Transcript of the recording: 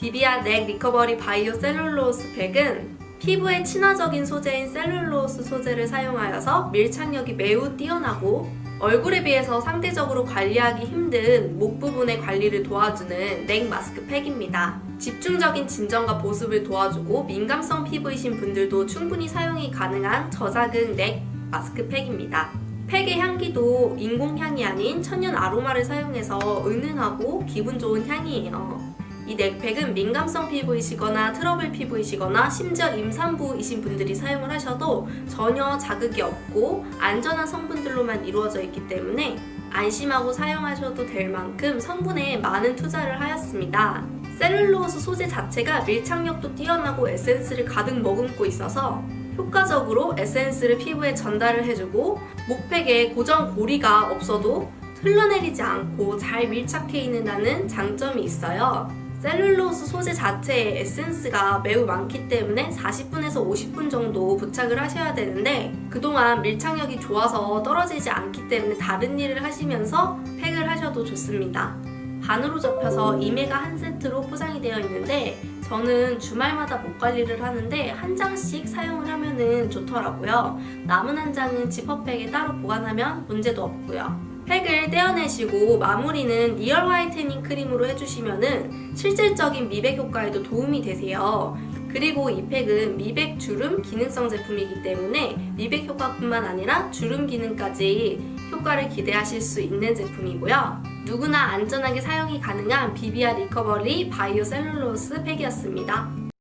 비비아 넥 리커버리 바이오 셀룰로스 팩은 피부에 친화적인 소재인 셀룰로스 소재를 사용하여서 밀착력이 매우 뛰어나고 얼굴에 비해서 상대적으로 관리하기 힘든 목 부분의 관리를 도와주는 넥 마스크 팩입니다. 집중적인 진정과 보습을 도와주고 민감성 피부이신 분들도 충분히 사용이 가능한 저자극 넥 마스크 팩입니다. 팩의 향기도 인공향이 아닌 천연 아로마를 사용해서 은은하고 기분 좋은 향이에요. 이 넥팩은 민감성 피부이시거나 트러블 피부이시거나 심지어 임산부이신 분들이 사용을 하셔도 전혀 자극이 없고 안전한 성분들로만 이루어져 있기 때문에 안심하고 사용하셔도 될 만큼 성분에 많은 투자를 하였습니다. 셀룰로스 소재 자체가 밀착력도 뛰어나고 에센스를 가득 머금고 있어서 효과적으로 에센스를 피부에 전달을 해주고 목팩에 고정 고리가 없어도 흘러내리지 않고 잘 밀착해 있는다는 장점이 있어요. 셀룰로스 소재 자체에 에센스가 매우 많기 때문에 40분에서 50분 정도 부착을 하셔야 되는데 그동안 밀착력이 좋아서 떨어지지 않기 때문에 다른 일을 하시면서 팩을 하셔도 좋습니다. 반으로 접혀서 2매가 한 세트로 포장이 되어 있는데 저는 주말마다 목 관리를 하는데 한 장씩 사용을 하면은 좋더라고요. 남은 한 장은 지퍼백에 따로 보관하면 문제도 없고요. 팩을 떼어내시고 마무리는 리얼 화이트닝 크림으로 해주시면은 실질적인 미백 효과에도 도움이 되세요. 그리고 이 팩은 미백 주름 기능성 제품이기 때문에 미백 효과뿐만 아니라 주름 기능까지 효과를 기대하실 수 있는 제품이고요. 누구나 안전하게 사용이 가능한 비비아 리커버리 바이오 셀룰로스 팩이었습니다.